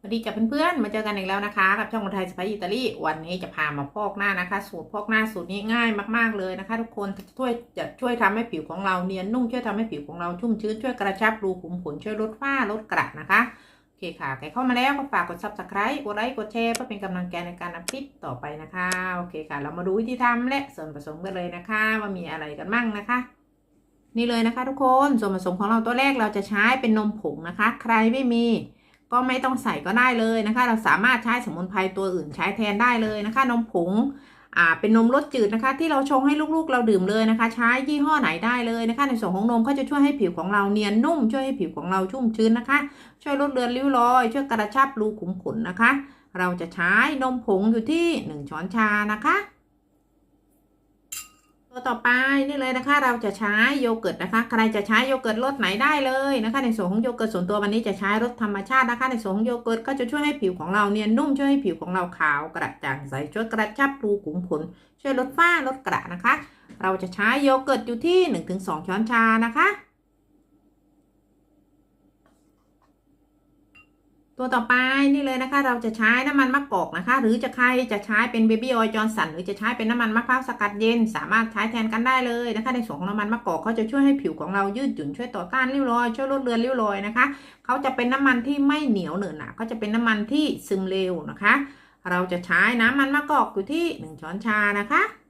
สวัสดีกับเพื่อนๆ มาเจอกันอีกแล้วนะคะกับช่องคนไทยสไปอิตาลีวันนี้จะพามาพอกหน้านะคะ สูตรพอกหน้าสูตรนี้ง่ายมากๆเลยนะคะ ทุกคนช่วยจะช่วยทำให้ผิวของเราเนียนนุ่มช่วยทำให้ผิวของเราชุ่มชื้นช่วยกระชับรูขุมขนช่วยลดฝ้าลดกระนะคะโอเคค่ะใครเข้ามาแล้วก็ฝากกด subscribe กดไลค์กดแชร์เพื่อเป็นกำลังใจในการนำคลิปต่อไปนะคะโอเคค่ะ เรามาดูวิธีทำและส่วนผสมกันเลยนะคะ ว่ามีอะไรกันบ้างนะคะนี่เลยนะคะ ทุกคนส่วนผสมของเราตัวแรกเราจะใช้เป็นนมผงนะคะ ใครไม่มี ก็ไม่ต้องใส่ก็ได้เลยนะคะ เราสามารถใช้สมุนไพรตัวอื่นใช้แทนได้เลยนะคะ นมผงอ่าเป็นนมรสจืดนะคะ ที่เราชงให้ลูกๆเราดื่มเลยนะคะ ใช้ยี่ห้อไหนได้เลยนะคะ ในส่วนของนมเขาจะช่วยให้ผิวของเราเนียนนุ่ม ช่วยให้ผิวของเราชุ่มชื้นนะคะ ช่วยลดเลือนริ้วรอย ช่วยกระชับรูขุมขนนะคะ เราจะใช้นมผงอยู่ที่ 1 ช้อนชานะคะ ตัวต่อไปนี่เลยนะคะ เราจะใช้โยเกิร์ตนะคะ ใครจะใช้โยเกิร์ตรสไหนได้เลยนะคะ ในส่วนของโยเกิร์ตส่วนตัววันนี้จะใช้รสธรรมชาตินะคะ ในส่วนของโยเกิร์ตก็จะช่วยให้ผิวของเราเนียนนุ่มช่วยให้ผิวของเราขาวกระจ่างใสช่วยกระชับรูขุมขนช่วยลดฝ้าลดกระนะคะ เราจะใช้โยเกิร์ตอยู่ที่ 1-2 ช้อนชานะคะ ตัวต่อไปนี่เลยนะคะ เราจะใช้น้ำมันมะกอกนะคะ หรือจะใครจะใช้เป็นเบบี้ออยล์จอร์สันหรือจะใช้เป็นน้ำมันมะพร้าวสกัดเย็น สามารถใช้แทนกันได้เลยนะคะ ในส่วนของน้ำมันมะกอกเขาจะช่วยให้ผิวของเรายืดหยุ่นช่วยต่อต้านริ้วรอยช่วยลดเลือนริ้วรอยนะคะเขาจะเป็นน้ำมันที่ไม่เหนียวเหนอะหนะเขาจะเป็นน้ำมันที่ซึมเร็วนะคะ เราจะใช้น้ำมันมะกอกอยู่ที่ 1 ช้อนชานะคะ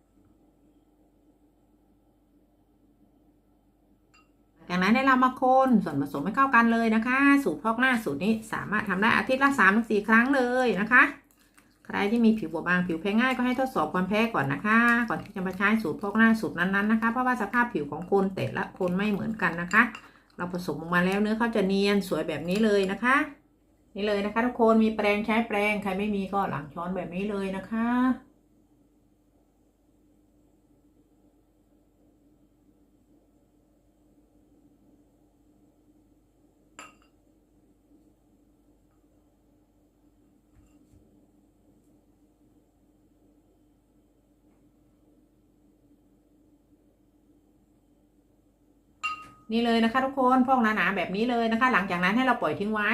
จากนั้นให้เรามาคนส่วนผสมให้เข้ากันเลยนะคะ สูตรพอกหน้าสูตรนี้สามารถทำได้อาทิตย์ละ3ามถึงสี่ครั้งเลยนะคะ ใครที่มีผิวบอบบางผิวแพ้ง่ายก็ให้ทดสอบความแพ้ก่อนนะคะ ก่อนที่จะมาใช้สูตรพอกหน้าสูตรนั้นๆนะคะ เพราะว่าสภาพผิวของคนแต่ละคนไม่เหมือนกันนะคะ เราผสมออกมาแล้วเนื้อเขาจะเนียนสวยแบบนี้เลยนะคะ นี่เลยนะคะ ทุกคนมีแปรงใช้แปรงใครไม่มีก็หลังช้อนแบบนี้เลยนะคะ นี่เลยนะคะทุกคนพอกหนาๆแบบนี้เลยนะคะ หลังจากนั้นให้เราปล่อยทิ้งไว้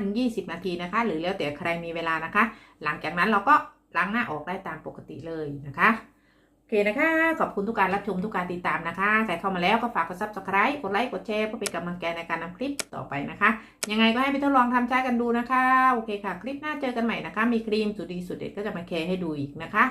15-20 นาทีนะคะ หรือแล้วแต่ใครมีเวลานะคะ หลังจากนั้นเราก็ล้างหน้าออกได้ตามปกติเลยนะคะโอเคนะคะ ขอบคุณทุกการรับชมทุกการติดตามนะคะใครเข้ามาแล้วก็ฝากกด subscribe กดไลค์กดแชร์เพื่อเป็นกำลังใจในการนำคลิปต่อไปนะคะ ยังไงก็ให้ไปทดลองทำใช้กันดูนะคะโอเคค่ะ คลิปหน้าเจอกันใหม่นะคะ มีครีมสุดดีสุดเด็ดก็จะมาแชร์ให้ดูอีกนะคะ